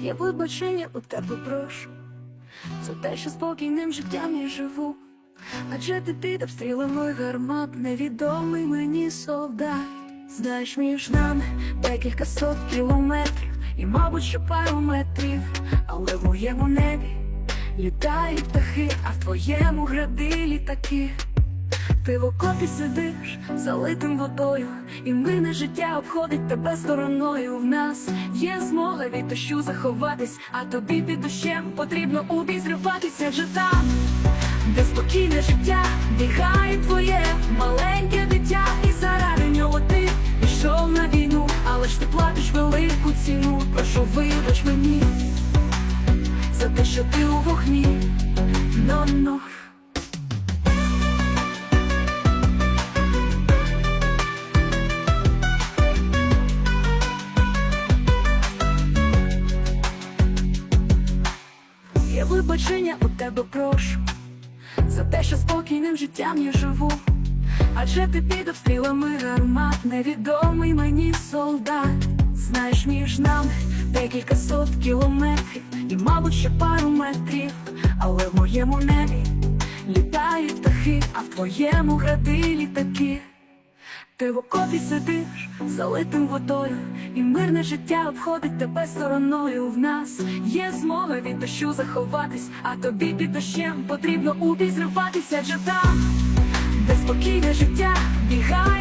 Я вибачення у тебе прошу За те, що спокійним життям я живу. Адже ти під обстрілами гармат Невідомий мені солдат. Знаєш, між нами декілька сот кілометрів І, мабуть, що пару метрів. Але в моєму небі літають птахи, а в твоєму гради літаки ти в окопі сидиш, залитим водою, і мине життя обходить тебе стороною. В нас є змога від дощу заховатись, а тобі під дощем потрібно у бій зриватися вже там, де спокійне життя бігає твоє маленьке дитя, і заради нього ти пішов на війну, але ж ти платиш велику ціну. Прошу вибач мені за те, що ти у вогні. Я вибачення у тебе прошу За те, що спокійним життям я живу. Адже ти під обстрілами гармат Невідомий мені солдат. Знаєш, між нами декілька сот кілометрів І, мабуть, ще пару метрів. Але в моєму небі літають птахи А в твоєму гради літаки ти в окопі сидиш, залитим водою, і мирне життя обходить тебе стороною. В нас є змога від дощу заховатись, а тобі під дощем потрібно упізриватися адже там, де спокійне життя, бігає